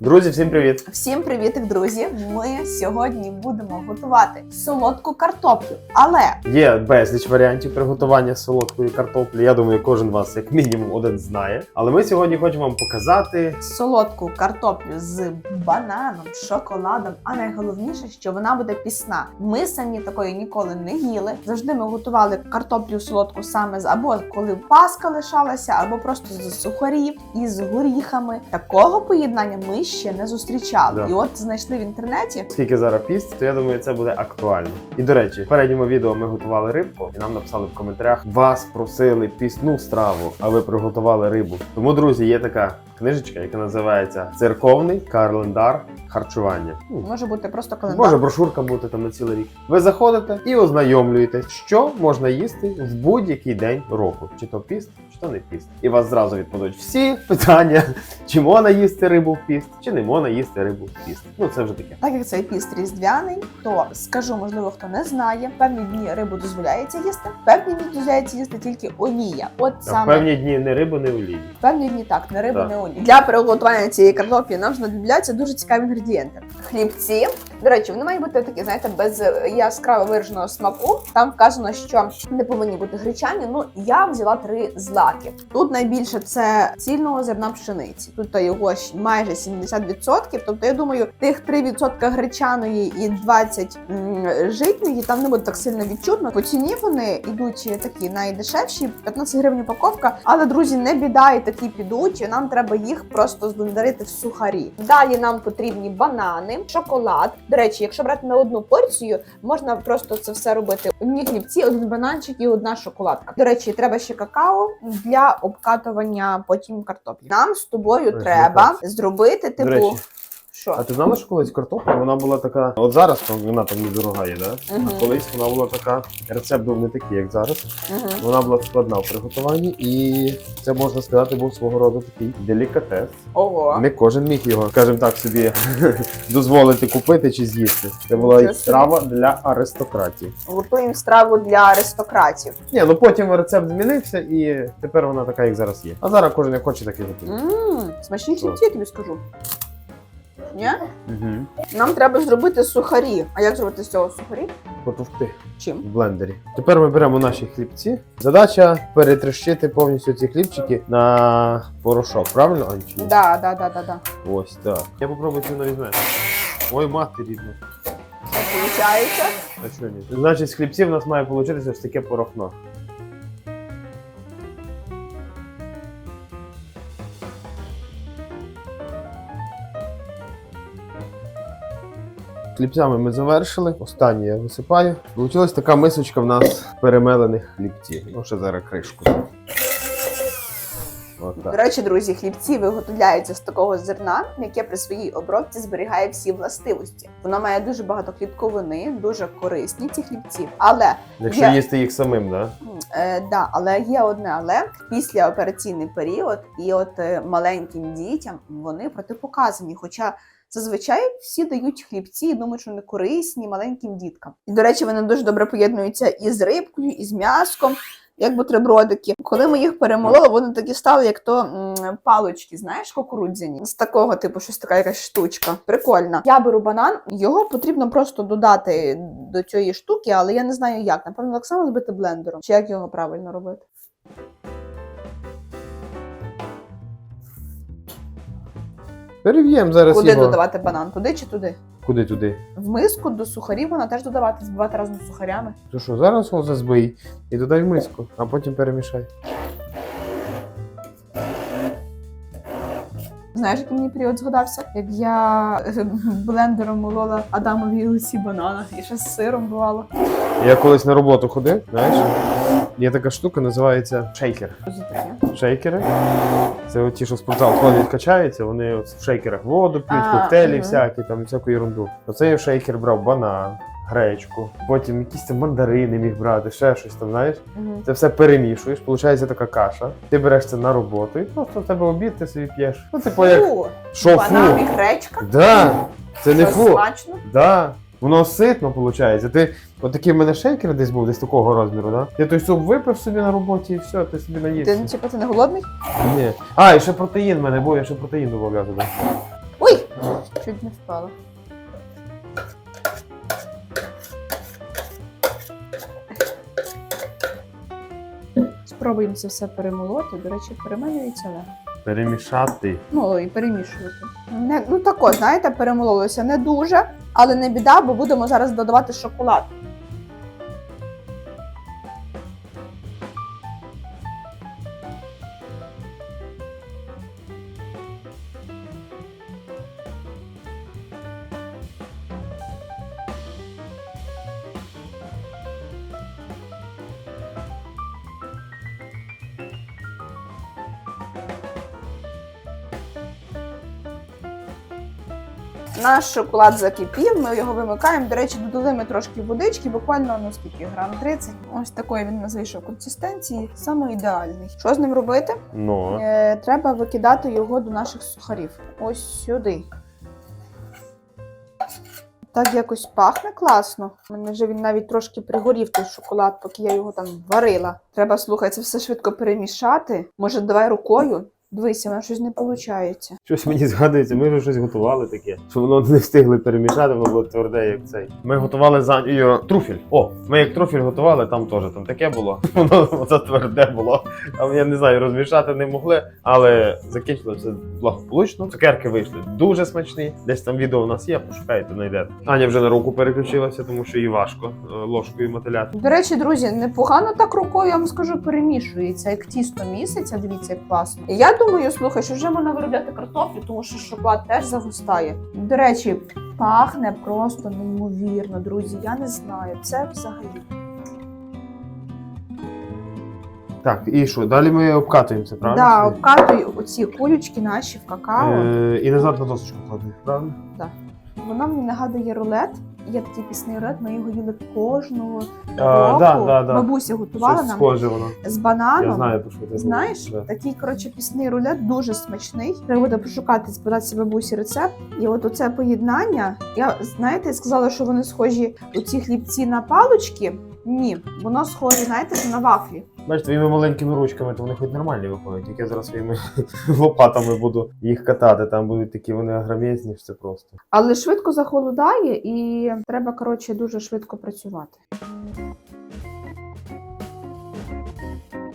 Друзі, всім привіт! Всім привітик, друзі! Ми сьогодні будемо готувати солодку картоплю. Але Є безліч варіантів приготування солодкої картоплі. Я думаю, кожен вас як мінімум один знає. Але ми сьогодні хочемо вам показати солодку картоплю з бананом, шоколадом. А найголовніше, що вона буде пісна. Ми самі такої ніколи не їли. Завжди ми готували картоплю солодку саме з або коли паска лишалася, або просто з сухарів із горіхами. Такого поєднання ми ще не зустрічали. Да. І от знайшли в інтернеті. скільки зараз піст, то я думаю, це буде актуально. І до речі, в передньому відео ми готували рибку, і нам написали в коментарях: вас просили пісну страву, а ви приготували рибу. Тому, друзі, є така книжечка, яка називається Церковний календар харчування. Ну, Може бути просто календар. Може брошурка бути там на цілий рік. Ви заходите і ознайомлюєтесь, що можна їсти в будь-який день року, чи то піст, чи то не піст. І вас зразу відповідають всі питання, чи можна їсти рибу в піст, чи не можна їсти рибу в піст. Ну це вже таке. Так як цей піст різдвяний, то скажу, можливо, хто не знає, певні дні рибу дозволяється їсти, певні дні дозволяється їсти тільки олія. От А в саме певні дні не рибу, не олії. в певні дні так, не рибу, Так. не олія. Для приготування цієї картоплі нам знадобляться дуже цікаві інгредієнти. Хлібці. До речі, вони мають бути такі, знаєте, без яскраво вираженого смаку. Там вказано, що не повинні бути гречані. Ну я взяла три злаки. Тут найбільше це цільного зерна пшениці. Тут його майже 70%. Тобто, я думаю, тих 3% гречаної і 20 м, житньої там не буде так сильно відчутно. По ціні вони йдуть такі найдешевші, 15 гривень упаковка. Але друзі, не біда, і такі підуть. Нам треба їх просто зблендерити в сухарі. Далі нам потрібні банани, шоколад. До речі, якщо брати на одну порцію, можна просто це все робити. Одні хлібці, один бананчик і одна шоколадка. До речі, треба ще какао для обкатування потім картоплі. Нам з тобою треба зробити До типу. речі, Що? А ти знала, що колись картопля вона була така. От зараз там вона там недорога є, да? Мгм. А колись вона була така. Рецепт був не такий, як зараз. Мгм. Вона була складна в приготуванні, і це можна сказати, був свого роду такий делікатес. Ого. Не кожен міг його, скажімо так, собі дозволити купити чи з'їсти. Це була Нічого собі. страва для аристократів. Готуємо страву для аристократів. Ні, ну потім рецепт змінився, і тепер вона така, як зараз є. А зараз кожен як хоче, так і готує. Ммм, смачні Що? я тобі скажу. Ні? Угу. Нам треба зробити сухарі. А як зробити з цього сухарі? Потовти Чим? в блендері. Тепер ми беремо наші хлібці. Задача перетрещити повністю ці хлібчики на порошок, правильно, Анчі? Да, да, да, да, да. Ось так. Я попробую вона візьме. Ой, мати рідна. Це виходить. А що ні? Значить, з хлібців у нас має вийти ось таке порохно. Хлібцями ми завершили. Останнє я висипаю. Получилась така мисочка в нас перемелених хлібців. Ну, ще зараз кришку. От До речі, друзі, хлібці виготовляються з такого зерна, яке при своїй обробці зберігає всі властивості. Воно має дуже багато клітковини, дуже корисні ці хлібці. Але Якщо Я- їсти їх самим, да? е, да, але є одне але після операційний період, і от е, маленьким дітям вони протипоказані. Хоча зазвичай всі дають хлібці і думають, що вони корисні маленьким діткам. І до речі, вони дуже добре поєднуються і з рибкою, і з м'яском. Як бутербродики. Коли ми їх перемололи, вони такі стали, як то палочки, знаєш, кукурудзяні. З такого типу, щось така якась штучка. Прикольно. Я беру банан, його потрібно просто додати до цієї штуки, але я не знаю як. Напевно, так само збити блендером. Чи як його правильно робити? Перев'ємо зараз Куди його. додавати банан? Туди чи туди? Куди туди? В миску до сухарів вона теж додавати, збивати разом з сухарями. То що, зараз його збий і додай в миску, а потім перемішай. Знаєш, який мені період згадався? Як я е, блендером молола Адамові оці банана і ще з сиром бувало. Я колись на роботу ходив, знаєш? Є така штука, називається шейкер. Шейкери. Це от ті, що в спортзал ходять, качаються, вони от в шейкерах воду п'ють, коктейлі всякі, там всяку ерунду. Оце я в шейкер брав банан, гречку, потім якісь там мандарини міг брати, ще щось там, знаєш. Мгм. Це все перемішуєш, виходить така каша. Ти береш це на роботу і просто в тебе обід, ти собі п'єш. Ну, типу, як Фу, банан і гречка. Да, це не фу. смачно. Да. Воно ситно виходить. Ти от в мене шейкер десь був, десь такого розміру, да? Ти той суп випив собі на роботі і все, ти собі наївся. Ти, типу, ти не голодний? Ні. А, і ще протеїн в мене був, я ще протеїн додавав туди. Ой, Чуть не впала. Спробуємо це все перемолоти. До речі, перемелюється легко. Перемішати. Ну і перемішувати. Не, ну тако, знаєте, перемололося не дуже, але не біда, бо будемо зараз додавати шоколад. Наш шоколад закипів, ми його вимикаємо. До речі, додали ми трошки водички, буквально ну скільки грам 30. Ось такої він нас вийшов консистенції, саме ідеальний. Що з ним робити? Ну. Е, треба викидати його до наших сухарів. Ось сюди. Так якось пахне класно. У мене вже він навіть трошки пригорів той шоколад, поки я його там варила. Треба слухай, це все швидко перемішати. Може, давай рукою. Дивися, в мене щось не виходить. Щось мені згадується, ми вже щось готували таке, що воно не встигли перемішати, воно було тверде, як цей. Ми готували за Анію труфіль. О, ми як труфіль готували, там теж там таке було. Воно це тверде було. Там я не знаю, розмішати не могли, але закінчилося благополучно. Цукерки вийшли дуже смачні. Десь там відео у нас є, пошукайте, знайдете. Аня вже на руку переключилася, тому що їй важко е, ложкою мотиляти. До речі, друзі, непогано так рукою, я вам скажу, перемішується, як тісто місяця. Дивіться, як класно. Я думаю, слухай, що вже можна виробляти картоплю, тому що шоколад теж загустає. До речі, пахне просто неймовірно, друзі. Я не знаю. Це взагалі. Так, і що? Далі ми обкатуємо це, правильно? Да, обкатую оці кулючки наші в какао. Е, і назад на досочку кладемо, правильно? Воно мені нагадує рулет. Є такий пісний рулет, ми його їли кожного А, року. да, да, да. Бабуся готувала Щось нам схоже воно. з бананом. Я знаю, про що ти Знаєш, да. такий коротше пісний рулет дуже смачний. Треба буде пошукати, спитатися бабусі рецепт. І от оце поєднання. Я знаєте, сказала, що вони схожі у ці хлібці на палочки. Ні, воно схоже, знаєте, на вафлі. Бачиш, твоїми маленькими ручками, то вони хоч нормальні виходять. Тільки я зараз своїми лопатами буду їх катати. Там будуть такі вони агромєзні, що це просто. Але швидко захолодає, і треба коротше дуже швидко працювати.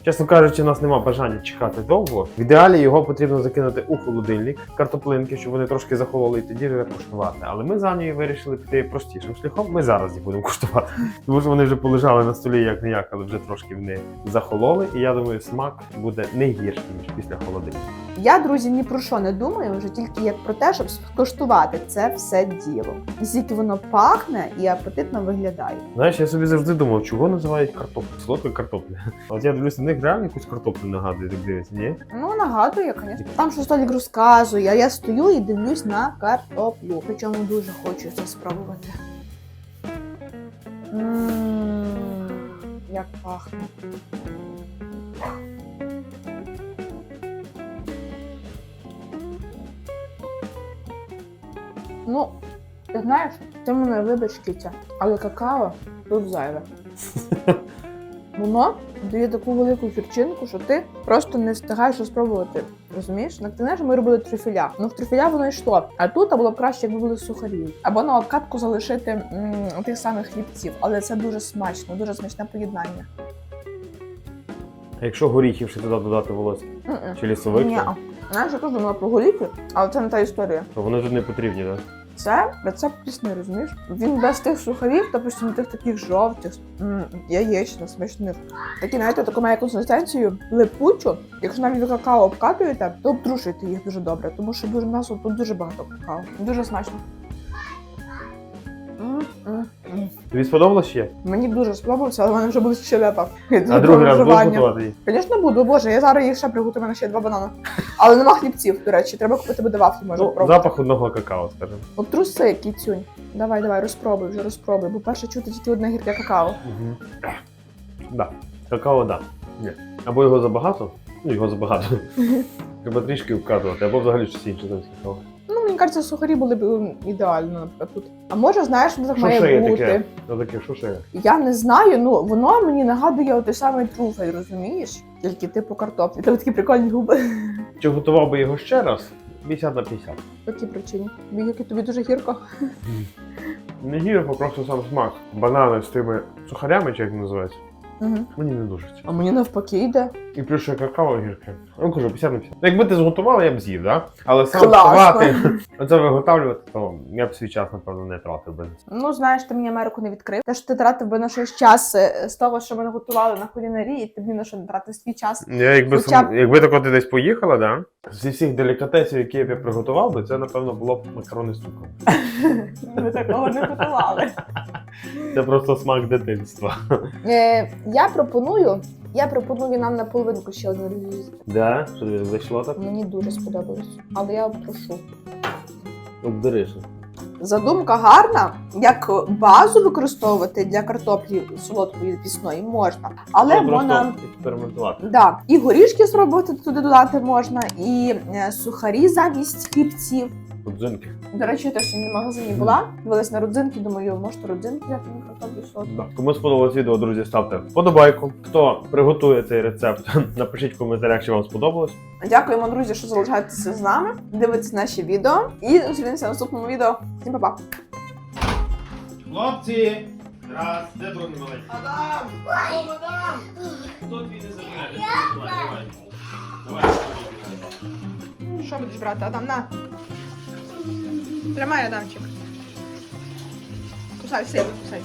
Чесно кажучи, у нас нема бажання чекати довго. В ідеалі його потрібно закинути у холодильник, картоплинки, щоб вони трошки захололи і тоді вже куштувати. Але ми за нею вирішили піти простішим шляхом. Ми зараз їх будемо куштувати. Тому що вони вже полежали на столі як не як, але вже трошки вони захололи. І я думаю, смак буде не гірший, ніж після холодильника. Я, друзі, ні про що не думаю, вже тільки як про те, щоб скуштувати це все діло. Наскільки воно пахне і апетитно виглядає. Знаєш, я собі завжди думав, чого називають картоплю? Солодка картопля. От я дивлюся, них реально якусь картоплю нагадує, так дивиться, ні? Ну, нагадує, звісно. Там що столік розказує, а я стою і дивлюсь на картоплю. Причому дуже хочу це спробувати. Як пахне. Ну, ти знаєш, ти мене вибач, Кітя, але какао тут зайве. Воно дає таку велику гірчинку, що ти просто не встигаєш спробувати. Розумієш? Ти знаєш, ми робили трюфеля. Ну в трюфеля воно йшло. А тут було б краще, якби були сухарі. Або на обкатку залишити м, тих самих хлібців. Але це дуже смачно, дуже смачне поєднання. А якщо горіхів ще туди додати волосся, чи лісовик, Ні. я теж думала про горіхи, але це не та історія. то вони тут не потрібні, так? Це рецепт пісний, розумієш? Він без тих сухарів, допустимо, тих таких жовтих, м, яєчних, смачних. Такі, знаєте, таку має консистенцію липучу. Якщо навіть ви какао обкатуєте, то обтрушуйте їх дуже добре, тому що дуже нас тут дуже багато какао. Дуже смачно. Тобі сподобалось ще? Мені дуже сподобався, але в мене вже буде щелепа. А другий раз будеш готувати їх? Звісно, буду, боже, я зараз їх ще приготую, у мене ще два банани. Але нема хлібців, до речі, треба купити буде вафлі, може Ну, пробувати. запах одного какао, скажімо. От труси, кіцюнь. Давай, давай, розпробуй, вже розпробуй, бо перше чути тільки одне гірке какао. Угу. Да. Какао, да. Ні. Або його забагато, ну його забагато. Треба трішки вкатувати, або взагалі щось інше замість какао. Мені кажеться, сухарі були б м, ідеально, наприклад, тут. А може, знаєш, Що має бути. таке? Ну таке, що ще? Я не знаю, ну воно мені нагадує той самий труфель, розумієш? Тільки типу картоплі. Тебе такі прикольні губи. Чи готував би його ще раз? 50 на 50. По якій причині? Яке тобі дуже гірко. Не гірко, просто сам смак. Банани з тими сухарями, чи як називається, Угу. мені не дуже. А мені навпаки йде. І плюс ще какао гірке. Ну кажу, 50 на 50. Якби ти зготувала, я б з'їв, да? Але сам вставати, оце виготовлювати, то я б свій час, напевно, не тратив би. Ну, знаєш, ти мені Америку не відкрив. Те, що ти тратив би на щось час е, з того, що ми наготували на кулінарії, ти б ні на що не тратив свій час. Я якби, Хоча сам- якби тако ти десь поїхала, да? Зі всіх делікатесів, які я б я приготував би, це, напевно, було б макарони з цукром. Ми такого не готували. Це просто смак дитинства. Е, я пропоную, я пропоную нам на половинку ще один ревізію. Да? Що тобі зайшло так? Мені дуже сподобалось. Але я прошу. Обдерися. Задумка гарна, як базу використовувати для картоплі солодкої пісної можна, але можна просто експериментувати. да, і горішки зробити туди додати можна, і е, сухарі замість хлібців. Родзинки. До речі, я теж в магазині була, дивилась на родзинки, думаю, може родзинки взяти на картоплю. Да. Кому сподобалось відео, друзі, ставте вподобайку. Хто приготує цей рецепт, напишіть в коментарях, чи вам сподобалось. Дякуємо, друзі, що залишаєтеся з нами, дивитесь наші відео і зустрінемося в наступному відео. Всім па-па! Хлопці! Раз, де другий маленький? Адам! Адам! Хто твій не забирає? Давай, давай. Давай. Що будеш брати, Адам? На. Тримай, Адамчик. Кусай, все, кусай.